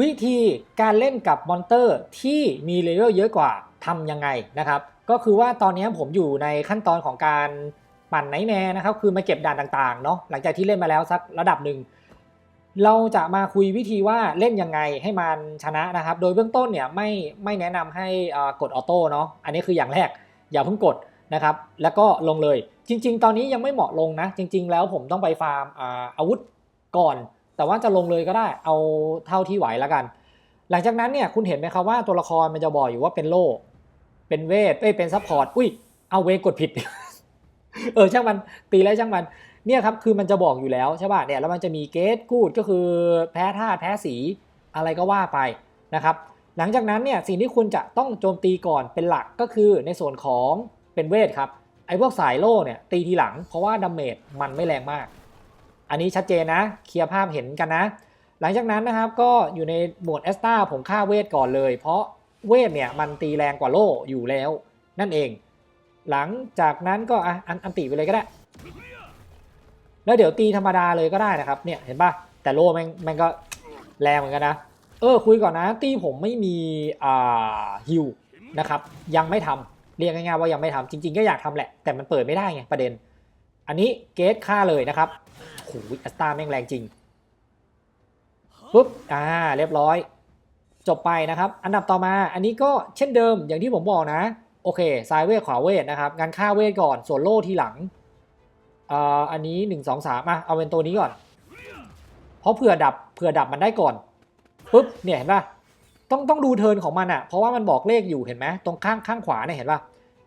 วิธีการเล่นกับมอนเตอร์ที่มีเลเวลเยอะกว่าทำยังไงนะครับ ก็คือว่าตอนนี้ผมอยู่ในขั้นตอนของการปั่นไนแมร์นะครับ คือมาเก็บด่านต่างๆเนาะหลังจากที่เล่นมาแล้วสักระดับหนึ่งเราจะมาคุยวิธีว่าเล่นยังไงให้มันชนะนะครับ โดยเบื้องต้นเนี่ยไม่ไม่แนะนำให้กดออโต้เนาะอันนี้คืออย่างแรกอย่าเพิ่งกดนะครับ แล้วก็ลงเลยจริง ๆ ตอนนี้ยังไม่เหมาะลงนะ จริง ๆ แล้วผมต้องไปฟาร์มอาวุธก่อน แต่ว่าจะลงเลยก็ได้เอาเท่าที่ไหวแล้วกัน หลังจากนั้นเนี่ยคุณเห็นไหมครับว่าตัวละครมันจะบอกอยู่ว่าเป็นโล่เป็นเวทเอ้ยเป็นซัพพอร์ตอุ้ยเอาเวกดผิด เออช่างมันตีแล้วช่างมันเนี่ยครับคือมันจะบอกอยู่แล้วใช่ป่ะเนี่ยแล้วมันจะมีเกตกูดก็คือแพ้ธาตุแพ้สีอะไรก็ว่าไปนะครับ หลังจากนั้นเนี่ยสิ่งที่คุณจะต้องโจมตีก่อนเป็นหลักก็คือในส่วนของเป็นเวทครับไอ้พวกสายโล่เนี่ยตีทีหลังเพราะว่าดาเมจมันไม่แรงมาก อันนี้ชัดเจนนะ เคลียร์ภาพเห็นกันนะ หลังจากนั้นนะครับก็อยู่ในโหมดแอสตาผมฆ่าเวทก่อนเลย เพราะเวทเนี่ยมันตีแรงกว่าโล่อยู่แล้ว นั่นเอง หลังจากนั้นก็อะอันอันติไปเลยก็ได้ แล้วเดี๋ยวตีธรรมดาเลยก็ได้นะครับเนี่ยเห็นป่ะแต่โล่แม่งแม่งก็แรงเหมือนกันนะ เออคุยก่อนนะ ตีผมไม่มีอ่าฮิวนะครับยังไม่ทำเรียกง่ายๆว่ายังไม่ทำจริง ๆ ก็อยากทำแหละแต่มันเปิดไม่ได้ไงประเด็น อันนี้เกตฆ่าเลยนะครับโอ้โหอัสตาแม่งแรงจริงปุ๊บอ่าเรียบร้อย จบไปนะครับ อันดับต่อมาอันนี้ก็เช่นเดิมอย่างที่ผมบอกนะ โอเคซ้ายเวทขวาเวทนะครับงานฆ่าเวทก่อนส่วนโล่ทีหลังอ่าอันนี้หนึ่งสองสามอะเอาเป็นตัวนี้ก่อน เพราะเผื่อดับเผื่อดับมันได้ก่อนปุ๊บเนี่ยเห็นป่ะต้องต้องดูเทิร์นของมันอะเพราะว่ามันบอกเลขอยู่เห็นไหมตรงข้างข้างขวาเนี่ยเห็นป่ะ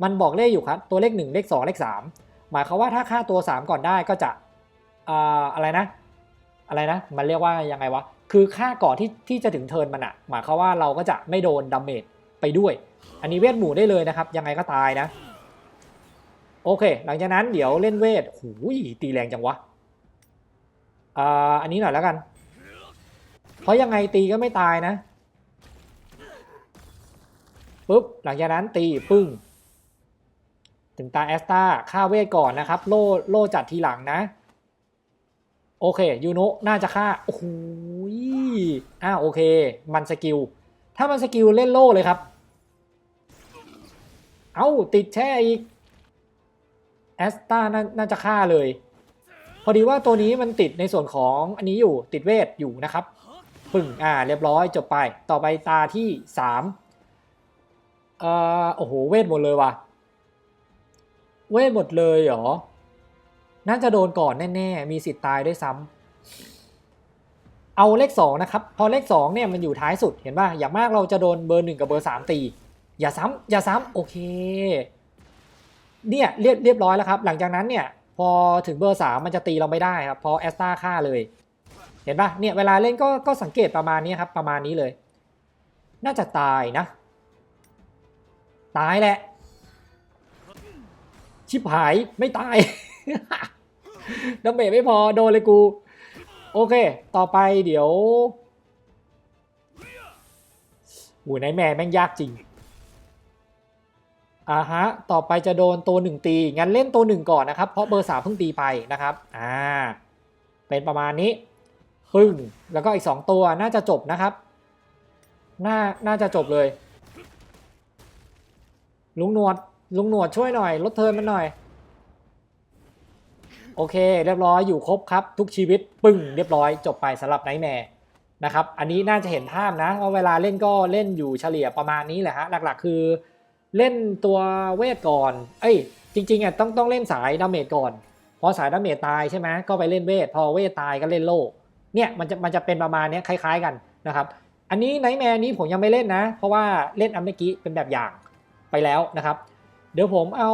มันบอกเลขอยู่ครับตัวเลขหนึ่งเลขสองเลขสาม หมายความว่าถ้าค่าตัวสามก่อนได้ก็จะอ่าอะไรนะ อะไรนะ มันเรียกว่ายังไงวะ คือค่าก่อนที่ที่จะถึงเทิร์นมันอะหมายความว่าเราก็จะไม่โดนดาเมจไปด้วย อันนี้เวทหมู่ได้เลยนะครับ ยังไงก็ตายนะ โอเค หลังจากนั้นเดี๋ยวเล่นเวทหูยตีแรงจังวะอ่าอันนี้หน่อยแล้วกัน เพราะยังไงตีก็ไม่ตายนะปุ๊บหลังจากนั้นตีปึ้ง ถึงตาแอสตาฆ่าเวทก่อนนะครับ โล่โล่จัดทีหลังนะ โอเคยูโนะน่าจะฆ่าโอ้โหอ้าวโอเค มันสกิล ถ้ามันสกิลเล่นโล่เลยครับ เอ้าติดแช่อีกแอสตาน่าจะฆ่าเลย พอดีว่าตัวนี้มันติดในส่วนของอันนี้อยู่ติดเวทอยู่นะครับปึ่งอ่าเรียบร้อยจบไปต่อไปตาที่สามเอ่อโอ้โหเวทหมดเลยว่ะ เวทหมดเลยเหรอ น่าจะโดนก่อนแน่ๆ มีสิทธิ์ตายด้วยซ้ำ เอาเลขสองนะครับ พอเลขสองเนี่ยมันอยู่ท้ายสุด เห็นป่ะ อย่างมากเราจะโดนเบอร์หนึ่งกับเบอร์สามตี อย่าซ้ำ อย่าซ้ำ โอเค เนี่ยเรียบเรียบร้อยแล้วครับ หลังจากนั้นเนี่ย พอถึงเบอร์สามมันจะตีเราไม่ได้ครับ พอแอสตาฆ่าเลย เห็นปะเนี่ยเวลาเล่นก็ก็สังเกตประมาณนี้ครับ ประมาณนี้เลย น่าจะตายนะ ตายแหละ ชิบหายไม่ตายดาเมจไม่พอโดนเลยกู โอเค ต่อไปเดี๋ยวหูไนแมร์แม่งยากจริงอ่าฮะ ต่อไปจะโดนตัวหนึ่งตี งั้นเล่นตัวหนึ่งก่อนนะครับ เพราะเบอร์สามเพิ่งตีไปนะครับ อ่า เป็นประมาณนี้ปึ้ง แล้วก็อีกสองตัวน่าจะจบนะครับ น่า น่าจะจบเลย ลุงนวด ลุงหนวดช่วยหน่อยลดเทินมันหน่อย โอเค เรียบร้อยอยู่ครบครับ ทุกชีวิตปึ้งเรียบร้อย จบไปสำหรับไนท์แมร์นะครับ อันนี้น่าจะเห็นภาพนะว่าเวลาเล่นก็เล่นอยู่เฉลี่ยประมาณนี้แหละฮะหลักๆ คือเล่นตัวเวทก่อน เอ้ย จริงๆอะต้องต้องเล่นสายดาเมจก่อน พอสายดาเมจตายใช่ไหมก็ไปเล่นเวท พอเวทตายก็เล่นโล่เนี่ยมันจะมันจะเป็นประมาณนี้คล้าย ๆกันนะครับ อันนี้ไนท์แมร์นี้ผมยังไม่เล่นนะ เพราะว่าเล่นอันเมื่อกี้เป็นแบบอย่างไปแล้วนะครับ เดี๋ยวผมเอา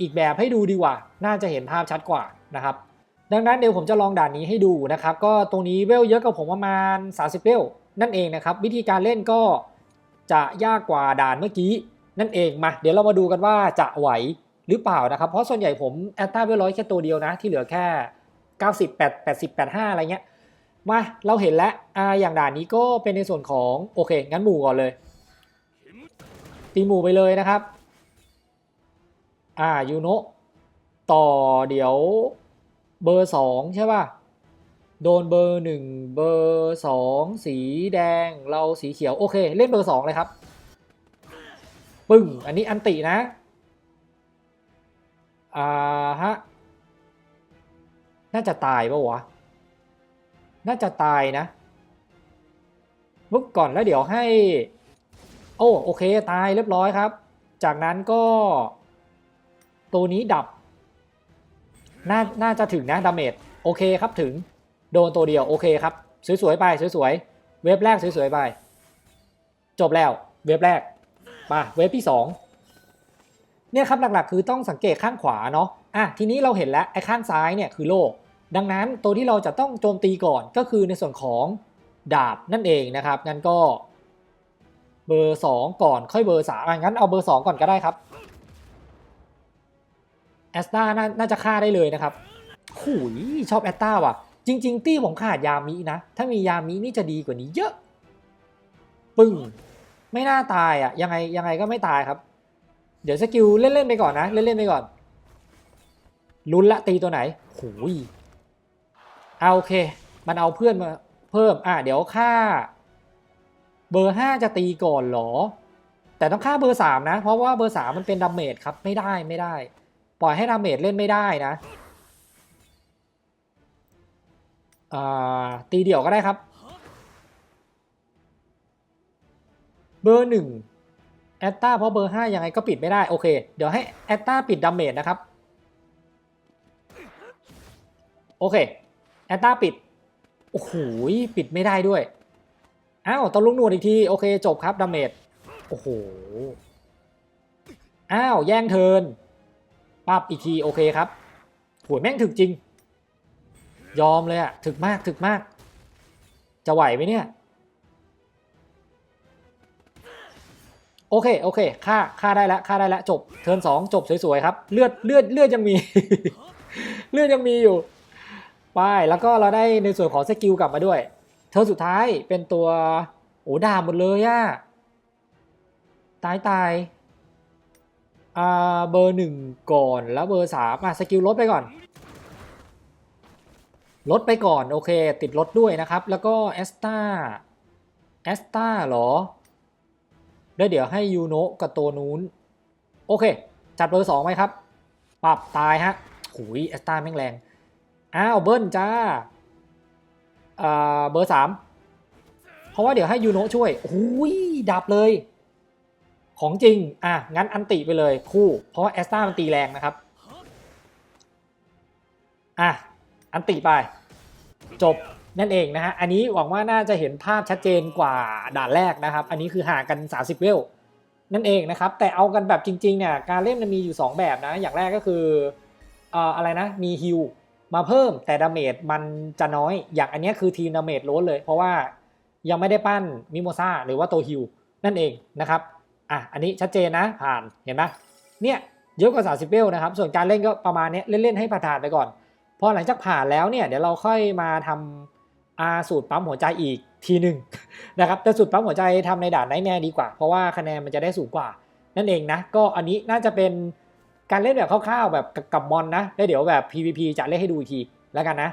อีกแบบให้ดูดีกว่า น่าจะเห็นภาพชัดกว่านะครับ ดังนั้นเดี๋ยวผมจะลองด่านนี้ให้ดูนะครับ ก็ตรงนี้เวลเยอะกับผมประมาณ 30 เวลนั่นเองนะครับ วิธีการเล่นก็จะยากกว่าด่านเมื่อกี้นั่นเองมา เดี๋ยวเรามาดูกันว่าจะไหวหรือเปล่านะครับ เพราะส่วนใหญ่ผมแอตตาเวลร้อยแค่ตัวเดียวนะ ที่เหลือแค่ 90 8 80 85 อะไรเงี้ย มาเราเห็นแล้วออย่างด่านนี้ก็เป็นในส่วนของโอเค งั้นหมู่ก่อนเลยตีหมู่ไปเลยนะครับ อ่ายูโนะต่อเดี๋ยวเบอร์สองใช่ป่ะ โดนเบอร์หนึ่งเบอร์สองสีแดงเราสีเขียว โอเค เล่นเบอร์สองเลยครับ ปึ้ง อันนี้อันตินะ อ่าฮะ น่าจะตายปะวะ น่าจะตายนะลุกก่อนแล้วเดี๋ยวให้ โอ้โอเค ตายเรียบร้อยครับ จากนั้นก็ ตัวนี้ดับ น่าน่าจะถึงนะดาเมจโอเคครับถึง โดนตัวเดียวโอเคครับ สวยๆไปสวยๆเว็บแรกสวยๆไป จบแล้วเว็บแรกมาเว็บที่สองเนี่ยครับหลักๆ คือต้องสังเกตข้างขวาเนาะอะทีนี้เราเห็นแล้วไอ้ข้างซ้ายเนี่ยคือโล่ดังนั้นตัวที่เราจะต้องโจมตีก่อนก็คือในส่วนของดาบนั่นเองนะครับงั้นก็เบอร์ 2 ก่อนค่อยเบอร์3อะงั้นเอาเบอร์ 2 ก่อนก็ได้ครับ สตานาน่าจะฆ่าได้เลยนะครับหุยชอบแอสตาว่ะ จริง ๆ ตี้ผมขาดยามินะ ถ้ามียามินี่จะดีกว่านี้เยอะ ปึ้ง ไม่น่าตายอะ ยังไงยังไงก็ไม่ตายครับ เดี๋ยวสกิลเล่น ๆ ไปก่อนนะ เล่น ๆ ไปก่อน ลุ้นละตีตัวไหนหุยเอาโอเค มันเอาเพื่อนมาเพิ่ม อะเดี๋ยวค่า เบอร์ห้าจะตีก่อนหรอ แต่ต้องฆ่าเบอร์สามนะ เพราะว่าเบอร์สามมันเป็นดาเมจครับ ไม่ได้ไม่ได้ ปล่อยให้ดาเมจเล่นไม่ได้นะตีเดี่ยวก็ได้ครับ เบอร์หนึ่งแอตตาเพราะเบอร์ห้ายังไงก็ปิดไม่ได้ โอเค เดี๋ยวให้แอตตาปิดดาเมจนะครับ โอเคแอตตาปิด โอ้โหปิดไม่ได้ด้วย อ้าวตะลุงหนวดอีกที โอเค จบครับดาเมจ โอ้โห อ้าว แย่งเทิร์น ปั๊บอีกทีโอเคครับหวยแม่งถึกจริง ยอมเลยอะถึกมากถึกมาก จะไหวไหมเนี่ย โอเคโอเคค่าค่าได้แล้วค่าได้แล้วจบเทิร์นสองจบสวยๆครับ เลือดเลือดเลือดยังมี เลือดยังมีอยู่ไปแล้วก็เราได้ในส่วนของสกิลกลับมาด้วย เธอสุดท้ายเป็นตัว โอ้ด่าหมดเลยอะตายตาย อ่าเบอร์หนึ่งก่อนแล้วเบอร์สามอะสกิลลดไปก่อนลดไปก่อนโอเค ติดลดด้วยนะครับ แล้วก็แอสตาแอสตาหรอแล้เดี๋ยวให้ยูโนะกับตัวนู้น โอเค จัดเบอร์สองไหมครับ ปรับตายฮะหุยแอสตาแม่งแรง อ้าวเบิ้ลจ้าอ่าเบอร์สามเพราะว่าเดี๋ยวให้ยูโนะช่วยโอ้ยดับเลย ของจริง อะ งั้นอันติไปเลยคู่ เพราะว่าแอสตามันตีแรงนะครับ อะ อันติไป จบนั่นเองนะฮะ อันนี้หวังว่าน่าจะเห็นภาพชัดเจนกว่าด่านแรกนะครับ อันนี้คือห่างกัน 30 เวล นั่นเองนะครับ แต่เอากันแบบจริงๆเนี่ย การเล่นมันมีอยู่ 2 แบบนะ อย่างแรกก็คืออ่ออะไรนะ มีฮิลมาเพิ่มแต่ดาเมจมันจะน้อย อย่างอันนี้คือทีมดาเมจล้นเลย เพราะว่ายังไม่ได้ปั้นมิโมซาหรือว่าโตฮิลนั่นเองนะครับ อะ อันนี้ชัดเจนนะผ่านเห็นไหมเนี่ยเยอะกว่า 30 เวลนะครับ ส่วนการเล่นก็ประมาณนี้เล่นๆให้ผ่านไปก่อน พอหลังจากผ่านแล้วเนี่ยเดี๋ยวเราค่อยมาทำอาสูตรปั๊มหัวใจอีกทีหนึ่งนะครับแต่สูตรปั๊มหัวใจทำในด่านไนแมร์ดีกว่า เพราะว่าคะแนนมันจะได้สูงกว่า นั่นเองนะ ก็อันนี้น่าจะเป็นการเล่นแบบคร่าวๆแบบกับมอนนะแล้วเดี๋ยวแบบ PVP จะเล่นให้ดูอีกทีแล้วกันนะ